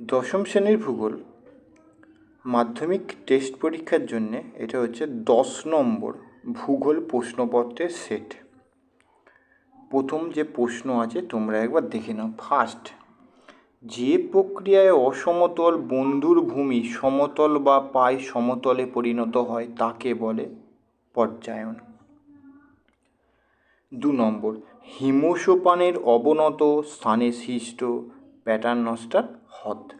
দশম শ্রেণির ভূগোল, মাধ্যমিক টেস্ট পরীক্ষার জন্যে এটা হচ্ছে দশ নম্বর ভূগোল প্রশ্নপত্রের সেট প্রথম যে প্রশ্ন আছে তোমরা একবার দেখে নাও। ফার্স্ট যে প্রক্রিয়ায় অসমতল বন্ধুর ভূমি সমতল বা পায় সমতলে পরিণত হয় তাকে বলে পর্যায়ন। দু নম্বর, হিমোসোপানের অবনত স্থানে সৃষ্ট প্যাটার্নস্টার হ্রদ।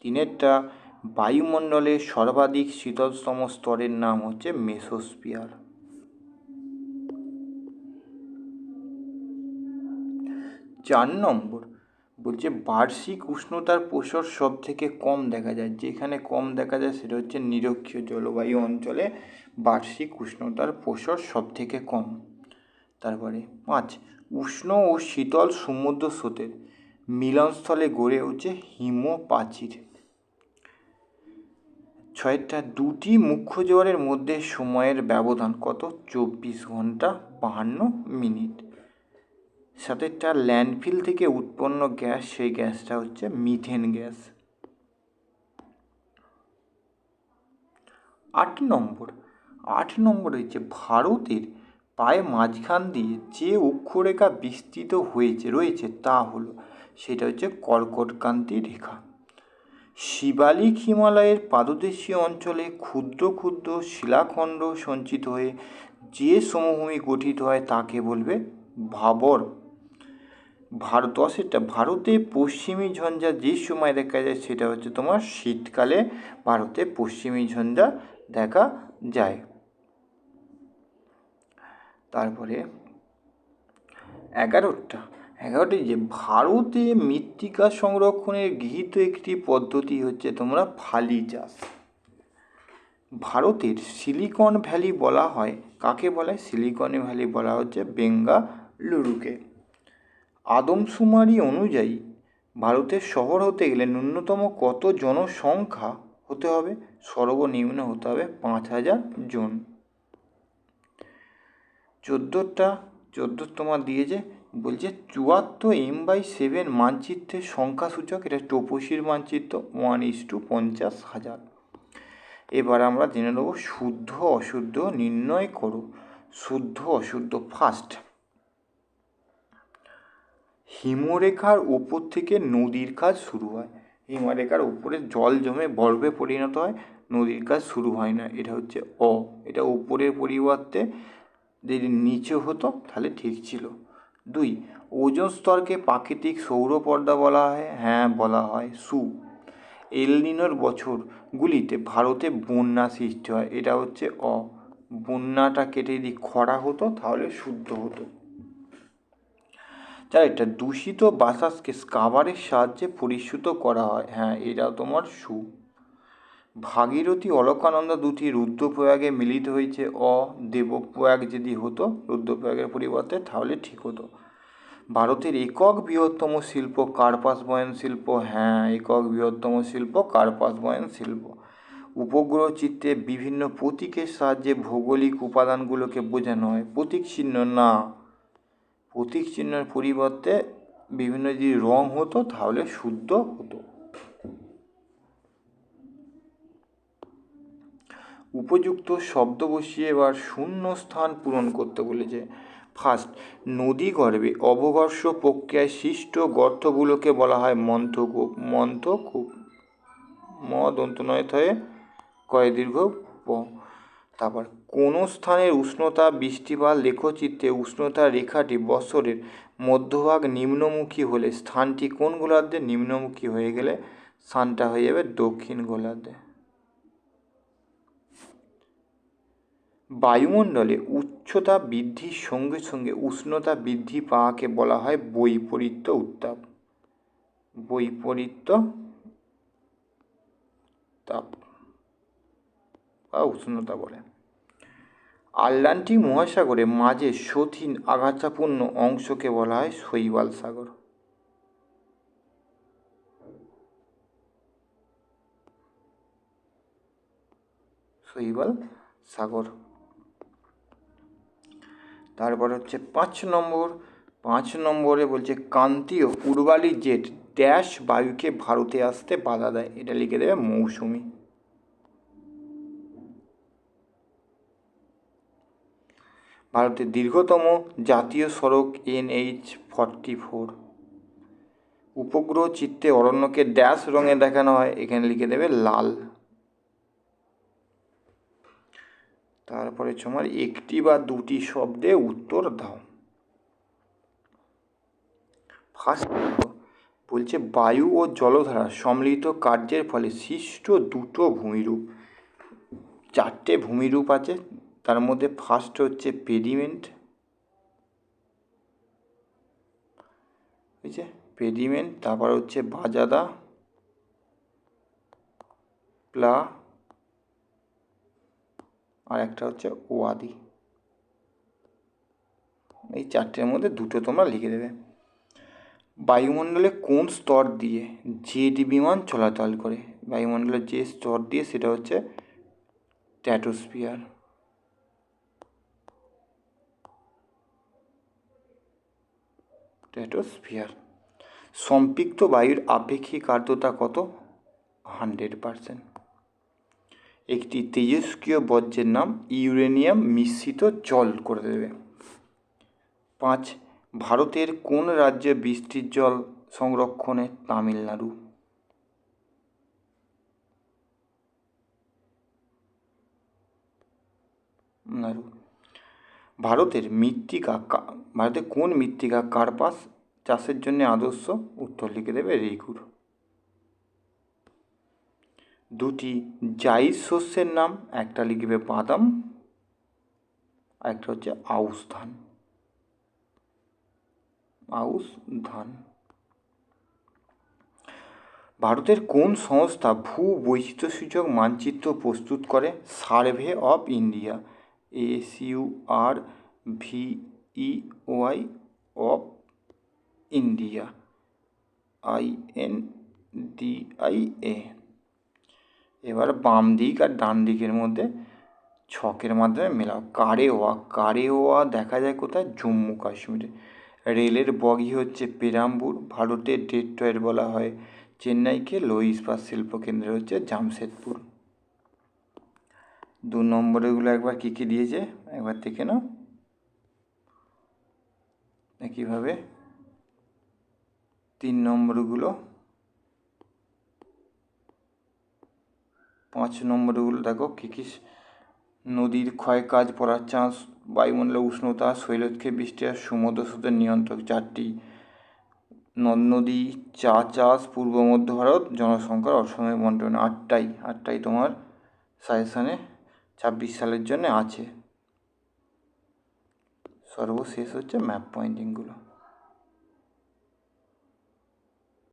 তিনেরটা বায়ুমণ্ডলের সর্বাধিক শীতলতম স্তরের নাম হচ্ছে মেসোস্ফিয়ার। চার নম্বর বলছে বার্ষিক উষ্ণতার প্রসর সব থেকে কম দেখা যায়। যেখানে কম দেখা যায় সেটা হচ্ছে নিরক্ষীয় জলবায়ু অঞ্চলে বার্ষিক উষ্ণতার প্রসর সব থেকে কম। তারপরে পাঁচ, উষ্ণ ও শীতল সমুদ্র স্রোতের। মিলনস্থলে গড়ে উঠছে হিমপ্রাচীর ছয়টা, দুটি মুখ্য জোয়ারের মধ্যে সময়ের ব্যবধান কত? চব্বিশ ঘণ্টা বাহান্ন মিনিট। সাথেরটা ল্যান্ডফিল থেকে উৎপন্ন গ্যাস, সেই গ্যাসটা হচ্ছে মিথেন গ্যাস। আট নম্বর আট নম্বর হচ্ছে ভারতের প্রায় মাঝখান দিয়ে যে অক্ষরেখা বিস্তৃত হয়েছে, রয়েছে তা হলো সেটা হচ্ছে কর্কটক্রান্তি রেখা। শিবালিক হিমালয়ের পাদদেশীয় অঞ্চলে ক্ষুদ্র ক্ষুদ্র শিলাখণ্ড সঞ্চিত হয়ে যে সমভূমি গঠিত হয় তাকে বলবে ভাবর। ভারত দশেরটা ভারতে পশ্চিমী ঝঞ্ঝা যে সময় দেখা যায় সেটা হচ্ছে তোমার শীতকালে ভারতে পশ্চিমী ঝঞ্ঝা দেখা যায়। তারপরে এগারোটা। এগারোটি যে ভারতে মৃত্তিকা সংরক্ষণের গৃহীত একটি পদ্ধতি হচ্ছে তোমরা ফালি চাষ। ভারতের সিলিকন ভ্যালি বলা হয়, কাকে বলা? সিলিকন ভ্যালি বলা হচ্ছে বেঙ্গালুরুকে। আদমশুমারি অনুযায়ী ভারতের শহর হতে গেলে ন্যূনতম কত জনসংখ্যা হতে হবে? সর্বনিম্ন হতে হবে পাঁচ হাজার জন। চোদ্দোটা চোদ্দ তোমার দিয়েছে বলছে চুয়াত্তর এম বাই সেভেন মানচিত্রের সংখ্যাসূচক, এটা টপসির মানচিত্র ওয়ান ইস টু পঞ্চাশ হাজার। এবার আমরা জেনে নেব শুদ্ধ, অশুদ্ধ নির্ণয় করো। শুদ্ধ, অশুদ্ধ ফার্স্ট হিমরেখার ওপর থেকে নদীর কাজ শুরু হয়। হিমরেখার উপরে জল জমে বরফে পরিণত হয়, নদীর কাজ শুরু হয় না। এটা হচ্ছে অ। এটা উপরের পরিবর্তে যদি নিচে হতো, তাহলে ঠিক ছিল। দুই, ওজন স্তরকে প্রাকৃতিক সৌরপর্দা বলা হয় হ্যাঁ বলা হয়, সু। এলনিনোর বছরগুলিতে ভারতে বন্যা সৃষ্টি হয়, এটা হচ্ছে অ। বন্যাটা কেটে যদি খরা হতো, তাহলে শুদ্ধ হতো। চার এটা দূষিত বাতাসকে স্কাবারের সাহায্যে পরিশ্রুত করা হয় হ্যাঁ এটা তোমার সু। ভাগীরথী অলকানন্দা দুটি রুদ্রপ্রয়াগে মিলিত হয়েছে, অ, দেবপ্রয়াগ যদি হতো, রুদ্রপ্রয়াগের পরিবর্তে তাহলে ঠিক হতো। ভারতের একক বৃহত্তম শিল্প কার্পাস বয়ন শিল্প। হ্যাঁ একক বৃহত্তম শিল্প কার্পাস বয়ন শিল্প। উপগ্রহ চিত্রে বিভিন্ন প্রতীকের সাহায্যে ভৌগোলিক উপাদানগুলোকে বোঝানো হয়। প্রতীক চিহ্ন না। প্রতীক চিহ্নের পরিবর্তে বিভিন্ন যদি রং হতো, তাহলে শুদ্ধ হতো। উপযুক্ত শব্দ বসিয়ে এবার শূন্য স্থান পূরণ করতে বলেছে। ফার্স্ট। নদী গর্ভে অবঘর্ষ প্রক্রিয়ায় সৃষ্ট গর্তগুলোকে বলা হয় মন্থকূপ মন্থকূপ ম দন্তনয় থয়ে কয় দীর্ঘ প। তারপর, কোনো স্থানের উষ্ণতা বৃষ্টিপাত লেখচিত্রে উষ্ণতা রেখাটি বছরের মধ্যভাগ নিম্নমুখী হলে স্থানটি কোন গোলার্ধে নিম্নমুখী হয়ে গেলে স্থানটা হয়ে যাবে দক্ষিণ গোলার্ধে। বায়ুমণ্ডলে উচ্চতা বৃদ্ধির সঙ্গে সঙ্গে উষ্ণতা বৃদ্ধি পাওয়াকে বলা হয় বৈপরীত্য উত্তাপ। বৈপরীত্য তাপ বা উষ্ণতা বলে। আটলান্টিক মহাসাগরে মাঝে সথিন আঘাতাপূর্ণ অংশকে বলা হয় শৈবাল সাগর। শৈবাল সাগর। তারপর হচ্ছে পাঁচ নম্বর, পাঁচ নম্বরে বলছে কান্তীয় পূর্বালি জেট ড্যাশ বায়ুকে ভারতে আসতে বাধা দেয়। এটা লিখে দেবে মৌসুমি। ভারতের দীর্ঘতম জাতীয় সড়ক এনএইচ ফর্টি ফোর। উপগ্রহ চিত্রে অরণ্যকে ড্যাশ রঙে দেখানো হয়। এখানে লিখে দেবে লাল। তারপরে তোমার একটি বা দুটি শব্দে উত্তর দাও। ফার্স্ট বলছে বায়ু ও জলধারা সম্মিলিত কার্যের ফলে সৃষ্ট দুটো ভূমিরূপ। চারটে ভূমিরূপ আছে, তার মধ্যে ফার্স্ট হচ্ছে পেডিমেন্ট বুঝছে? পেডিমেন্ট তারপর হচ্ছে বাজাদা। প্লা আর একটা হচ্ছে ওয়াদি। এই চারটের মধ্যে দুটো তোমরা লিখে দেবে। বায়ুমণ্ডলে কোন স্তর দিয়ে জেট বিমান চলাচল করে? বায়ুমণ্ডলের যে স্তর দিয়ে সেটা হচ্ছে ট্যাটোস্ফিয়ার ট্যাটোস্ফিয়ার সম্পৃক্ত বায়ুর আপেক্ষিক আর্দ্রতা কত? Hundred percent. একটি তেজস্ক্রিয় বর্জ্যের নাম ইউরেনিয়াম মিশ্রিত জল করে দেবে। পাঁচ, ভারতের কোন রাজ্যে বৃষ্টির জল সংরক্ষণে তামিলনাড়ু? নাড়ু। ভারতের মৃত্তিকা ভারতের কোন মৃত্তিকা কার্পাস চাষের জন্য আদর্শ? উত্তর লিখে দেবে রেগুর। দুটি জাইদ শস্যের নাম, একটা লিখবে বাদাম, একটা হচ্ছে আউশ ধান। আউশ ধান। ভারতের কোন সংস্থা ভূ বৈচিত্র্যসূচক মানচিত্র প্রস্তুত করে? Survey of India S U R V E Y of India I N D I A এবার বাম দিক আর ডান দিকের মধ্যে ছকের মাধ্যমে মেলাও। কারেওয়া কারেওয়া দেখা যায় কোথায়? জম্মু কাশ্মীরে। রেলের বগি হচ্ছে পেরাম্বুর, ভারতের ডেট্রয়েট বলা হয়। চেন্নাইকে লো ইস্পাত শিল্প কেন্দ্র হচ্ছে জামশেদপুর। দু নম্বরেগুলো একবার কী কী দিয়েছে? একবার দেখে নাও। একইভাবে তিন নম্বরগুলো পাঁচ নম্বরগুলো দেখো, কী কী নদীর ক্ষয় কাজ পড়ার চান্স বায়ুমণ্ডলের উষ্ণতা, শৈলক্ষে বৃষ্টি আর সমুদ্র স্রোতের নিয়ন্ত্রক চারটি। নদ নদী চা চাষ, পূর্ব মধ্য ভারত, জনসংখ্যার অসময় বন্টন, আটটাই আটটাই তোমার সাজেশানে ছাব্বিশ সালের জন্য আছে। সর্বশেষ হচ্ছে ম্যাপ পয়েন্টিংগুলো